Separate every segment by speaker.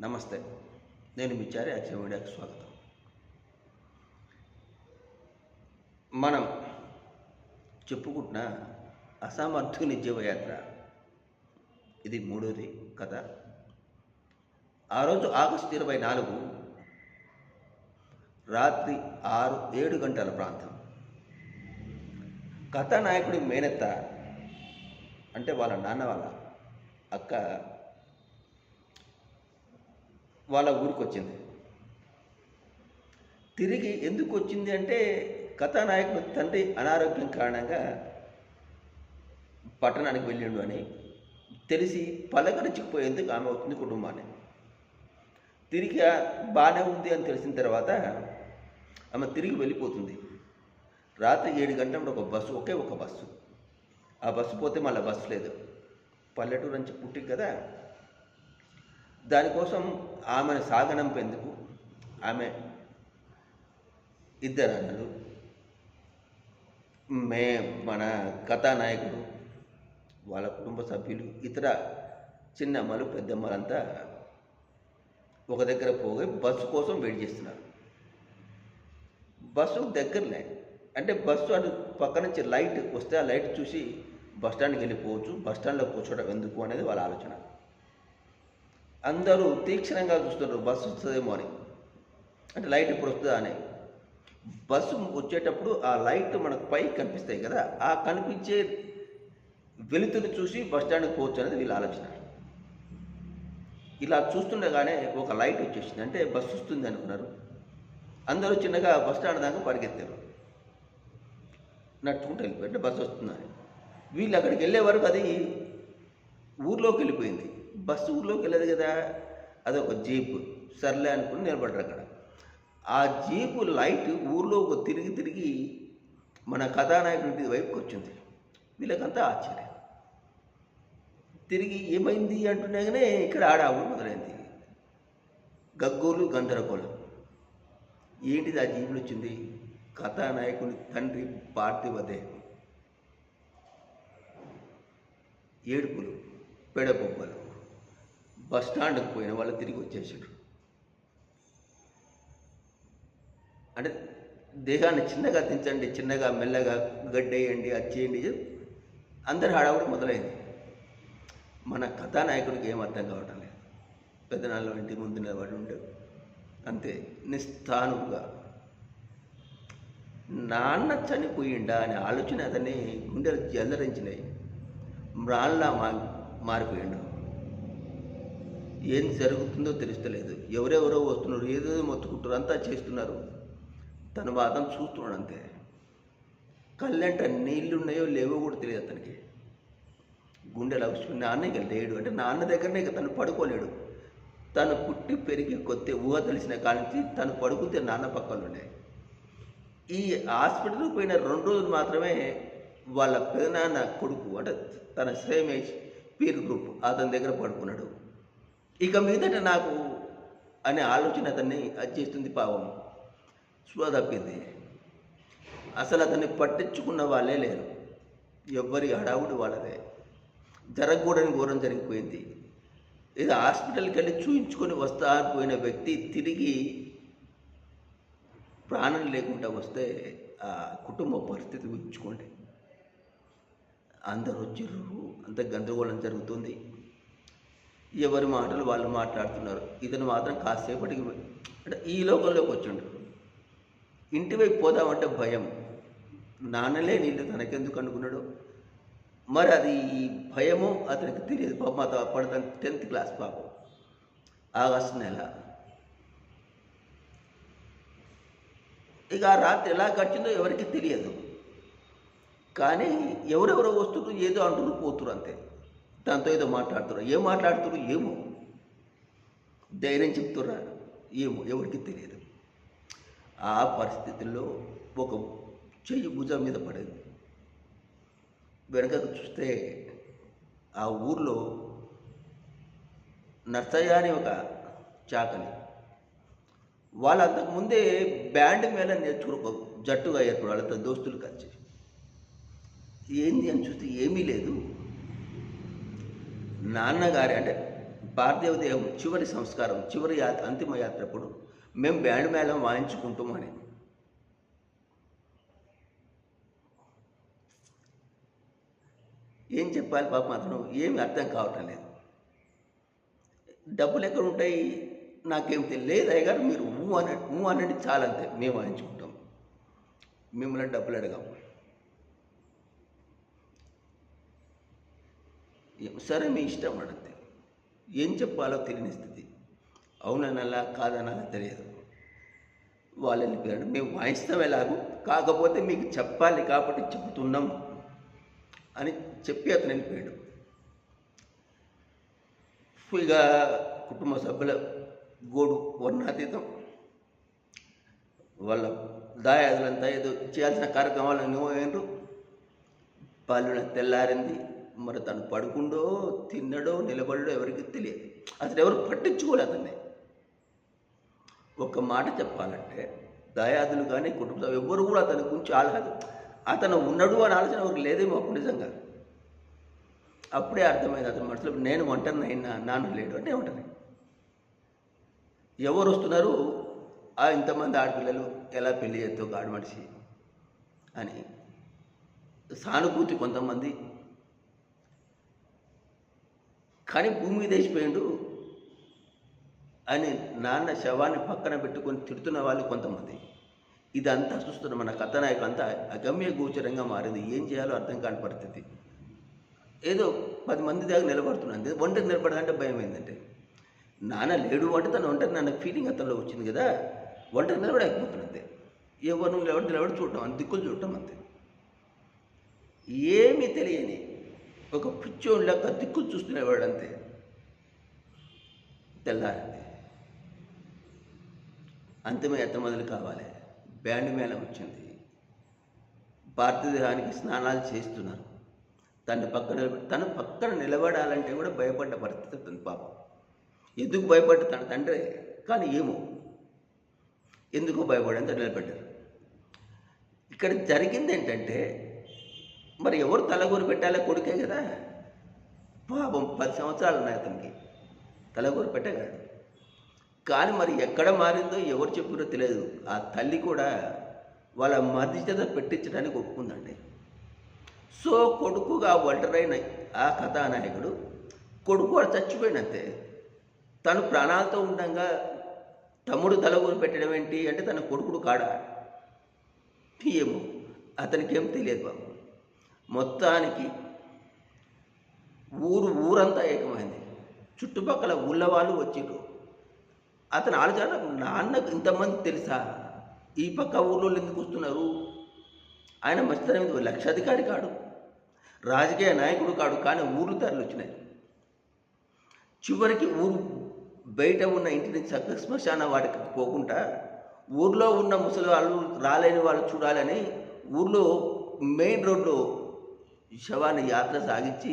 Speaker 1: నమస్తే నేను మీ చారి యాక్షన్ మీడియాకి స్వాగతం. మనం చెప్పుకుంటున్న అసామర్థుని జీవయాత్ర. ఇది మూడోది కథ. ఆ రోజు ఆగస్టు ఇరవై నాలుగు రాత్రి ఆరు ఏడు గంటల ప్రాంతం. కథానాయకుడి మేనత్త అంటే వాళ్ళ నాన్న వాళ్ళ అక్క వాళ్ళ ఊరికి వచ్చింది తిరిగి ఎందుకు వచ్చింది అంటే కథానాయకుడు తండ్రి అనారోగ్యం కారణంగా పట్టణానికి వెళ్ళిండు అని తెలిసి పలకరించుకుపోయేందుకు ఆమె వచ్చింది కుటుంబాన్ని. తిరిగి బాగానే ఉంది అని తెలిసిన తర్వాత ఆమె తిరిగి వెళ్ళిపోతుంది. రాత్రి ఏడు గంటల ఒక బస్సు ఒకే ఒక బస్సు. ఆ బస్సు పోతే మళ్ళీ బస్సు లేదు. పల్లెటూరు నుంచి పుట్టి కదా. దానికోసం ఆమెను సాగనంపేందుకు ఆమె ఇద్దరు అన్నలు మే మన కథానాయకుడు వాళ్ళ కుటుంబ సభ్యులు ఇతర చిన్నమ్మలు పెద్దమ్మలంతా ఒక దగ్గర పోగి బస్సు కోసం వెయిట్ చేస్తున్నారు. బస్సు దగ్గరలే అంటే బస్సు అటు పక్క నుంచి లైట్ వస్తే ఆ లైట్ చూసి బస్ స్టాండ్కి వెళ్ళిపోవచ్చు బస్ స్టాండ్లో కూర్చోవడం ఎందుకు అనేది వాళ్ళ ఆలోచన. అందరూ తీక్షణంగా చూస్తున్నారు బస్సు వస్తుందేమో అని. అంటే లైట్ ఇప్పుడు వస్తుందా అని. బస్సు వచ్చేటప్పుడు ఆ లైట్ మనకు పై కనిపిస్తాయి కదా ఆ కనిపించే వెలుతురు చూసి బస్ స్టాండ్కి పోవచ్చు అనేది వీళ్ళ ఆలోచన. ఇలా చూస్తుండగానే ఒక లైట్ వచ్చేసింది. అంటే బస్సు వస్తుంది అనుకున్నారు. అందరూ చిన్నగా బస్ స్టాండ్ దాకా పరిగెత్తారు. నడుచుకుంటూ వెళ్ళిపోయి అంటే బస్సు వస్తుందని. వీళ్ళు అక్కడికి వెళ్ళే వరకు అది ఊర్లోకి వెళ్ళిపోయింది. బస్సు ఊర్లోకి వెళ్ళదు కదా. అదొక జీపు. సర్లే అనుకుని నిలబడ్డారు అక్కడ. ఆ జీపు లైట్ ఊర్లో ఒక తిరిగి తిరిగి మన కథానాయకుడి వైపుకి వచ్చింది. వీళ్ళకంతా ఆశ్చర్యం. తిరిగి ఏమైంది అంటున్నాగానే ఇక్కడ ఆడావుడు మొదలైంది. గగ్గోలు గందరగోళం. ఏంటిది ఆ జీపులు వచ్చింది? కథానాయకుని తండ్రి పార్థివదే. ఏడుపులు పెడబొబ్బలు. బస్ స్టాండ్కి పోయిన వాళ్ళు తిరిగి వచ్చేసారు అంటే దేహాన్ని చిన్నగా దించండి చిన్నగా మెల్లగా గడ్డేయండి అది చేయండి అందరు హడావుడి మొదలైంది. మన కథానాయకుడికి ఏం అర్థం కావటం లేదు. పెద్దనాళ్ళు ఇంటి ముందు నిలబడి ఉండే అంతే నిస్థానుగా నాన్న చనిపోయిండా? అనే ఆలోచన అతన్ని గుండెలు జల్లరించినాయి. మ్రాళ్ళ మా మారిపోయిండు. ఏం జరుగుతుందో తెలుస్తలేదు. ఎవరెవరో వస్తున్నారు ఏదేదో మొత్తుకుంటారు అంతా చేస్తున్నారు. తను మాత్రం చూస్తున్నాడు అంతే. కళ్ళంట నీళ్ళు ఉన్నాయో లేవో కూడా తెలియదు అతనికి. గుండెలు అవసరం నాన్న ఇక లేడు. అంటే నాన్న దగ్గరనే ఇక తను పడుకోలేడు. తను పుట్టి పెరిగి కొత్త ఊహ తెలిసిన కానించి తను పడుకుంటే నాన్న పక్కన ఉండే ఈ హాస్పిటల్కి పోయిన రెండు రోజులు మాత్రమే వాళ్ళ పెదనాన్న కొడుకు అంటే తన శ్రేమేష్ పీర్ గ్రూప్ అతని దగ్గర పడుకున్నాడు. ఇక మీదట నాకు అనే ఆలోచన అతన్ని అది చేస్తుంది పాపం. స్పృహ తప్పింది అసలు అతన్ని పట్టించుకున్న వాళ్ళే లేరు. ఎవ్వరి హడావుడి వాళ్ళదే. జరగకూడని ఘోరం జరిగిపోయింది. ఇది హాస్పిటల్కి వెళ్ళి చూయించుకొని వస్తా పోయిన వ్యక్తి తిరిగి ప్రాణం లేకుండా వస్తే ఆ కుటుంబ పరిస్థితి ఊహించుకోండి. అందరు వచ్చిర్రు అంత గందరగోళం జరుగుతుంది. ఎవరి మాటలు వాళ్ళు మాట్లాడుతున్నారు. ఇతను మాత్రం కాసేపటికి అంటే ఈ లోకంలోకి వచ్చిండు. ఇంటి వైపు పోదామంటే భయం. నాన్నలే నీళ్ళు తనకెందుకు అనుకున్నాడు? మరి అది ఈ భయము అతనికి తెలియదు. పాప మాతో పడతాను టెన్త్ క్లాస్ పాపం. ఆగస్టు నెల. ఇక ఆ రాత్రి ఎలా గడిచిందో ఎవరికి తెలియదు. కానీ ఎవరెవరో వస్తున్నారు ఏదో అంటున్నారు పోతురు అంతే. దాంతో ఏదో మాట్లాడుతున్నారు. ఏం మాట్లాడుతున్నారు? ఏమో. ధైర్యం చెప్తుర్రా. ఏమో. ఎవరికి తెలియదు. ఆ పరిస్థితుల్లో ఒక చెయ్యి భుజం మీద పడింది. వెనకకు చూస్తే ఆ ఊర్లో నర్సయ్య అని ఒక చాకలి. వాళ్ళు అంతకుముందే బ్యాండ్ మీద నేర్చుకుని ఒక జట్టుగా ఏర్పడు వాళ్ళతో దోస్తులు కలిసి. ఏంది అని చూస్తే ఏమీ లేదు. నాన్నగారి అంటే పార్థివ దేహం చివరి సంస్కారం చివరి యాత్ర అంతిమ యాత్రప్పుడు మేము బ్యాండ్ మేళం వాయించుకుంటామని ఏం చెప్పాలి పాపం అతను ఏమి అర్థం కావటం లేదు. డబ్బులు ఎక్కడ ఉంటాయి? నాకేం తెలియదు అయ్యగారు మీరు ఊ అన ఊ అనండి చాలంతే మేము వాయించుకుంటాం. మిమ్మల్ని డబ్బులు అడగాం ఏం సరే మీ ఇష్టం అడిగితే. ఏం చెప్పాలో తెలియని స్థితి. అవుననలా కాదనలా తెలియదు. వాళ్ళు వెళ్ళిపోయారు మేము వాయిస్తాం ఎలాగూ. కాకపోతే మీకు చెప్పాలి కాబట్టి చెబుతున్నాం అని చెప్పి అతను వెళ్ళిపోయాడు ఇక కుటుంబ సభ్యుల గోడు వర్ణాతీతం. వాళ్ళ దాయాదులంతా ఏదో చేయాల్సిన కార్యక్రమాలు నువ్వు పాలున తెల్లారింది. మరి తను పడుకుండో తిన్నడో నిలబడో ఎవరికి తెలియదు. అసలు ఎవరు పట్టించుకోలేదు అతన్ని. ఒక మాట చెప్పాలంటే దయాదులు కానీ కుటుంబ ఎవరు కూడా అతని గురించి ఆలోచన అతను ఉన్నాడు అని ఆలోచన ఎవరికి లేదేమో అప్పుడు నిజంగా. అప్పుడే అర్థమైంది అతని మనసులో నేను ఒంటరిని అయినా నాన్న లేడు అంటే ఒంటరి ఎవరు వస్తున్నారు? ఆ ఇంతమంది ఆడపిల్లలు ఎలా పెళ్ళి చేస్తావు ఒక ఆడమనిషి అని సానుభూతి కొంతమంది కానీ భూమి మీద అని నాన్న శవాన్ని పక్కన పెట్టుకొని తిడుతున్న వాళ్ళు కొంతమంది. ఇదంతా చూస్తున్న మన కథనాయకులు అంతా అగమ్య గోచరంగా మారింది. ఏం చేయాలో అర్థం కాని పరిస్థితి. ఏదో పది మంది దాకా నిలబడుతున్నాను ఒంటరి నిలబడాలంటే భయం ఏంటంటే నాన్న లేడు అంటే తను ఒంటరి నాన్న ఫీలింగ్ అతనిలో వచ్చింది కదా ఒంటరి నిలబడకపోతున్నాను ఎవరు నిలబడి నిలబడి చూడటం అంత దిక్కులు చూడటం అంతే. ఏమీ తెలియని ఒక పిచ్చోళ్ళక దిక్కులు చూస్తున్నవాడు అంతే తెల్లారింది. అంతిమ ఎత్త మొదలు కావాలి. బ్యాండ్ మేళం వచ్చింది. భారతదేశానికి స్నానాలు చేస్తున్నారు తన పక్కన తన పక్కన నిలబడాలంటే కూడా భయపడ్డ పరిస్థితి ఉంటుంది పాపం. ఎందుకు భయపడ్డ తన తండ్రి? కానీ ఏమో. ఎందుకు భయపడంతో నిలబడ్డారు ఇక్కడ జరిగింది ఏంటంటే మరి ఎవరు తలగూరు పెట్టాలి కొడుకే కదా? పాపం పది సంవత్సరాలు ఉన్నాయి అతనికి. తలగూరు పెట్టగలడు. కానీ మరి ఎక్కడ మారిందో ఎవరు చెప్పారో తెలియదు. ఆ తల్లి కూడా వాళ్ళ మధ్య చేత పెట్టించడానికి ఒప్పుకుందండి. సో కొడుకుగా ఒంటరైన ఆ కథానాయకుడు కొడుకు వాడు చచ్చిపోయినంతే. తను ప్రాణాలతో ఉండగా తమ్ముడు తలగూరు పెట్టడం ఏంటి అంటే తన కొడుకుడు కాడా? ఏమో అతనికి ఏం తెలియదు బాబు. మొత్తానికి ఊరు ఊరంతా ఏకమైంది. చుట్టుపక్కల ఊళ్ళ వాళ్ళు వచ్చిండ్రు అతని ఆలోచన నాన్నకు ఇంతమంది తెలుసా? ఈ పక్క ఊళ్ళో ఎందుకు వస్తున్నారు? ఆయన మంచితనం మీద లక్షాధికారి కాడు రాజకీయ నాయకుడు కాడు కానీ ఊర్లు తరలి వచ్చినాయి. చివరికి ఊరు బయట ఉన్న ఇంటి నుంచి చక్క శ్మశాన వాటికి పోకుండా ఊర్లో ఉన్న ముసలి వాళ్ళు రాలేని వాళ్ళు చూడాలని ఊర్లో మెయిన్ రోడ్లో శవాన్ని యాత్ర సాగించి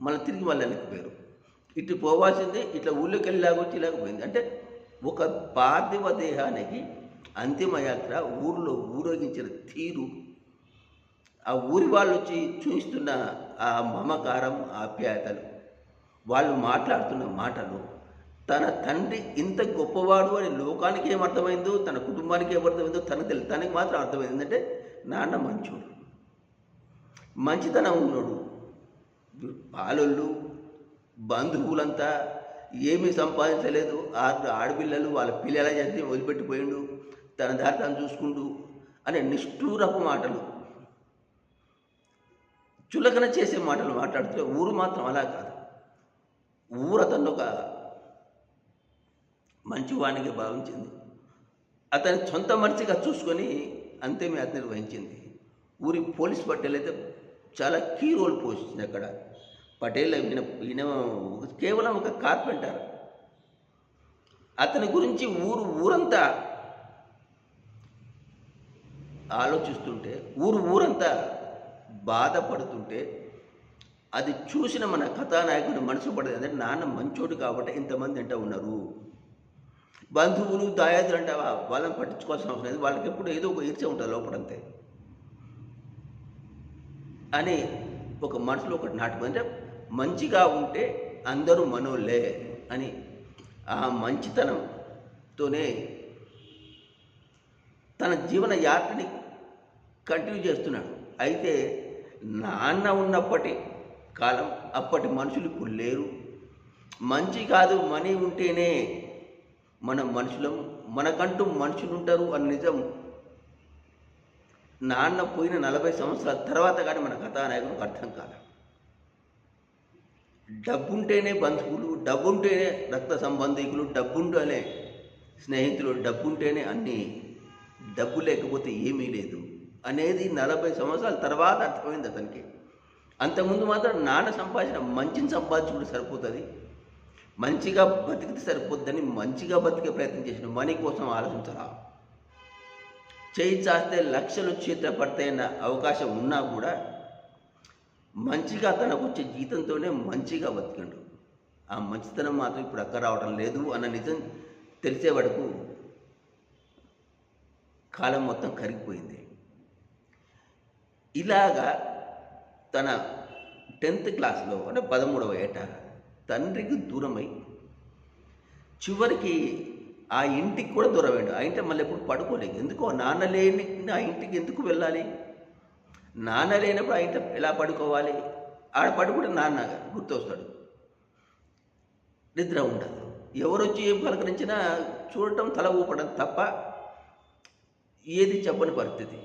Speaker 1: మళ్ళీ తిరిగి మళ్ళీ వెళ్ళిపోయారు ఇటు పోవాల్సింది ఇట్లా ఊళ్ళోకి వెళ్ళి లాగొచ్చి ఇలాగపోయింది అంటే ఒక పార్థివ దేహానికి అంతిమయాత్ర ఊరిలో ఊరేగించిన తీరు. ఆ ఊరి వాళ్ళు వచ్చి చూపిస్తున్న ఆ మమకారం ఆప్యాయతలు వాళ్ళు మాట్లాడుతున్న మాటలు తన తండ్రి ఇంత గొప్పవాడు అని లోకానికి ఏం అర్థమైందో తన కుటుంబానికి ఏం అర్థమైందో తనకు తెలియదు తనకి మాత్రం అర్థమైంది. ఏంటంటే నాన్న మంచోడు. మంచితనం ఉన్నాడు. బాలొళ్ళు బంధువులంతా ఏమీ సంపాదించలేదు. ఆరు ఆడపిల్లలు వాళ్ళ పిల్లల చేసి వదిలిపెట్టిపోయిండు. తన దారి చూసుకుంటూ అనే నిష్ఠూరపు మాటలు. చులకన చేసే మాటలు మాట్లాడుతూ ఊరు మాత్రం అలా కాదు. ఊరు అతను ఒక మంచివాణిగా భావించింది. అతని సొంత మనిషిగా చూసుకొని అంతేమే అతని నిర్వహించింది. ఊరి పోలీస్ పటేల్ అయితే చాలా కీ రోల్ పోషించింది అక్కడ. పటేల్ ఈయన ఈయన కేవలం ఒక కార్పెంటర్. అతని గురించి ఊరు ఊరంతా ఆలోచిస్తుంటే ఊరు ఊరంతా బాధపడుతుంటే అది చూసిన మన కథానాయకుడు మనసు పడదు. అంటే నాన్న మంచోడు కాబట్టి ఇంతమంది అంటూ ఉన్నారు. బంధువులు దాయాదులు అంటే వాళ్ళని పట్టించుకోవాల్సిన అవసరం లేదు. వాళ్ళకి ఎప్పుడు ఏదో ఒక ఈర్చ ఉంటుంది లోపడంతే. అని ఒక మనసులో ఒకటి నాటుకుంది. అంటే మంచిగా ఉంటే అందరూ మనోళ్ళే అని ఆ మంచితనంతోనే తన జీవన యాత్రని కంటిన్యూ చేస్తున్నాడు. అయితే నాన్న ఉన్నప్పటి కాలం అప్పటి మనుషులు ఇప్పుడు లేరు. మంచి కాదు మనీ ఉంటేనే మన మనుషులం మనకంటూ మనుషులు ఉంటారు అని నిజం నాన్న పోయిన నలభై సంవత్సరాల తర్వాత కానీ మన కథానాయకునికి అర్థం కాదు డబ్బుంటేనే బంధువులు డబ్బుంటేనే రక్త సంబంధికులు డబ్బుంటేనే స్నేహితులు డబ్బుంటేనే అన్నీ. డబ్బు లేకపోతే ఏమీ లేదు అనేది నలభై సంవత్సరాల తర్వాత అర్థమైంది అతనికి. అంతకుముందు మాత్రం నాన్న సంపాదించిన మంచిని సంపాదించుకుంటే సరిపోతుంది. మంచిగా బతికితే సరిపోద్దని మంచిగా బతికే ప్రయత్నం చేసిన మనీ కోసం ఆలోచించరా చేయి చాస్తే లక్షలు చేతిలో పడతాయన్న అవకాశం ఉన్నా కూడా మంచిగా తనకు వచ్చే జీతంతోనే మంచిగా బతికిండు. ఆ మంచితనం మాత్రం ఇప్పుడు అక్క రావడం లేదు అన్న నిజం తెలిసే వరకు కాలం మొత్తం కరిగిపోయింది. ఇలాగా తన టెన్త్ క్లాస్లో అంటే పదమూడవ ఏట తండ్రికి దూరమై చివరికి ఆ ఇంటికి కూడా దూరమైండు ఆ ఇంటి మళ్ళీ ఎప్పుడు పడుకోలేదు. ఎందుకో నాన్న లేని ఆ ఇంటికి ఎందుకు వెళ్ళాలి? నాన్న లేనప్పుడు ఆ ఇంట ఎలా పడుకోవాలి? ఆడ పడుకుంటే నాన్న గుర్తొస్తాడు. నిద్ర ఉండదు. ఎవరు వచ్చి ఏం పలకరించినా చూడటం తల ఊపడం తప్ప ఏది చెప్పని పరిస్థితి.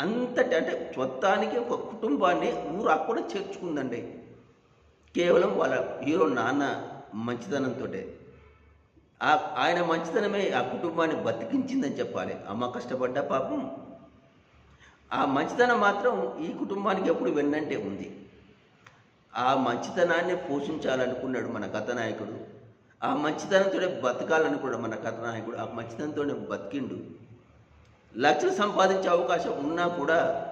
Speaker 1: అంతటి అంటే మొత్తానికి ఒక కుటుంబాన్ని ఊరు అక్కడ చేర్చుకుందండి. కేవలం వాళ్ళ హీరో నాన్న మంచితనంతో ఆ ఆయన మంచితనమే ఆ కుటుంబాన్ని బతికించిందని చెప్పాలి. అమ్మ కష్టపడ్డ పాపం. ఆ మంచితనం మాత్రం ఈ కుటుంబానికి ఎప్పుడు వెన్నంటే ఉంది. ఆ మంచితనాన్ని పోషించాలనుకున్నాడు మన కథనాయకుడు. ఆ మంచితనంతోనే బతకాలనుకున్నాడు మన కథనాయకుడు. ఆ మంచితనంతోనే బతికిండు. లక్షలు సంపాదించే అవకాశం ఉన్నా కూడా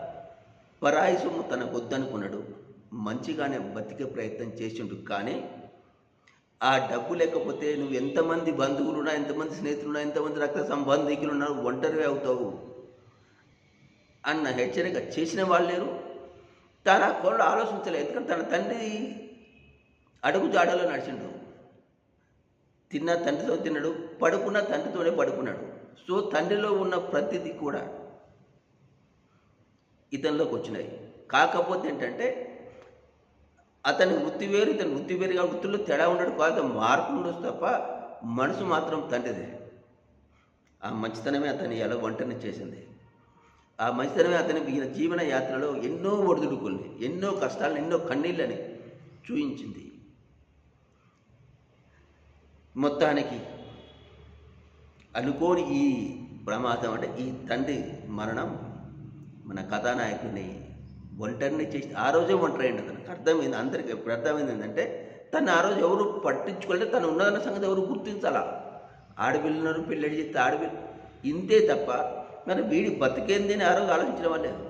Speaker 1: పరాయి సొమ్ము తనకొద్దనుకున్నాడు. మంచిగానే బతికే ప్రయత్నం చేసిండు కానీ ఆ డబ్బు లేకపోతే నువ్వు ఎంతమంది బంధువులున్నా ఎంతమంది స్నేహితులున్నా ఎంతమంది రక్త సంబంధికులు ఉన్నారు ఒంటరివే అవుతావు. అన్న హెచ్చరిక చేసిన వాళ్ళు లేరు. తన కోళ్ళు ఆలోచించలేదు. ఎందుకంటే తన తండ్రి అడుగు జాడలో నడిచిండు. తిన్న తండ్రితో తిన్నాడు పడుకున్న తండ్రితోనే పడుకున్నాడు. సో తండ్రిలో ఉన్న ప్రతిదీ కూడా ఇతనిలోకి వచ్చినాయి. కాకపోతే ఏంటంటే అతని వృత్తి వేరు ఇతని వృత్తి వేరుగా వృత్తుల్లో తేడా ఉండడు కాదు మార్పు ఉండొచ్చు తప్ప మనసు మాత్రం తండ్రిదే. ఆ మంచితనమే అతని ఎలా వంటని చేసింది. ఆ మంచితనమే అతని ఈయన జీవన యాత్రలో ఎన్నో ఒడిదుడుకుల్ని ఎన్నో కష్టాలను ఎన్నో కన్నీళ్ళని చూయించింది. మొత్తానికి అనుకోని ఈ ప్రమాదం అంటే ఈ తండ్రి మరణం మన కథానాయకుడిని ఒంటరిని చేసి ఆ రోజే ఒంటరి అయింది అతనికి అర్థమైంది? అందరికీ ఇప్పుడు అర్థమైంది ఏంటంటే తను ఆ రోజు ఎవరు పట్టించుకోలేదు. తను ఉన్నదన్న సంగతి ఎవరు గుర్తించాలా? ఆడపిల్లన్నారు పెళ్ళి చేస్తే ఆడపిల్ల ఇంతే తప్ప మరి వీడి బతికేంది అని ఆ రోజు ఆలోచించడం వల్ల లేదు.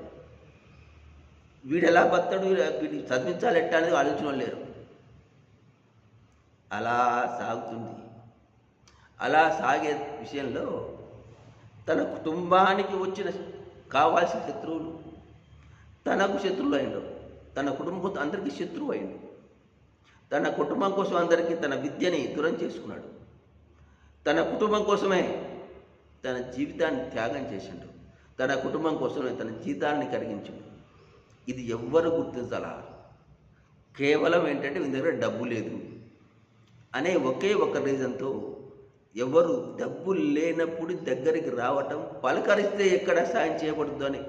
Speaker 1: వీడు ఎలా బతాడు వీడి చదివించాలి ఎట్టా అనేది ఆలోచించడం లేరు అలా సాగుతుంది. అలా సాగే విషయంలో తన కుటుంబానికి వచ్చిన కావాల్సిన శత్రువులు తనకు శత్రువు అయిండు. తన కుటుంబం అందరికీ శత్రువు అయిండు. తన కుటుంబం కోసం అందరికీ తన విద్యని దూరం చేసుకున్నాడు. తన కుటుంబం కోసమే తన జీవితాన్ని త్యాగం చేసిండు. తన కుటుంబం కోసమే తన జీతాన్ని కరిగించిండు. ఇది ఎవ్వరు గుర్తించాలా? కేవలం ఏంటంటే మీ దగ్గర డబ్బు లేదు అనే ఒకే ఒక రీజన్తో ఎవరు డబ్బు లేనప్పుడు దగ్గరికి రావటం పలకరిస్తే ఎక్కడ సాయం చేయబడుద్దు అని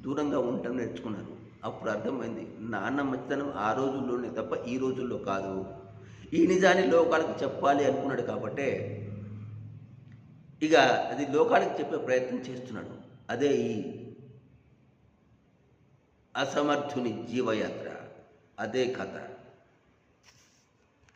Speaker 1: దూరంగా ఉండటం నేర్చుకున్నారు. అప్పుడు అర్థమైంది నాన్న మంచితనం ఆ రోజుల్లోనే తప్ప ఈ రోజుల్లో కాదు. ఈ నిజాన్ని లోకాలకు చెప్పాలి అనుకున్నాడు కాబట్టే ఇక అది లోకానికి చెప్పే ప్రయత్నం చేస్తున్నాడు. అదే ఈ అసమర్థుని జీవయాత్ర అదే కథ.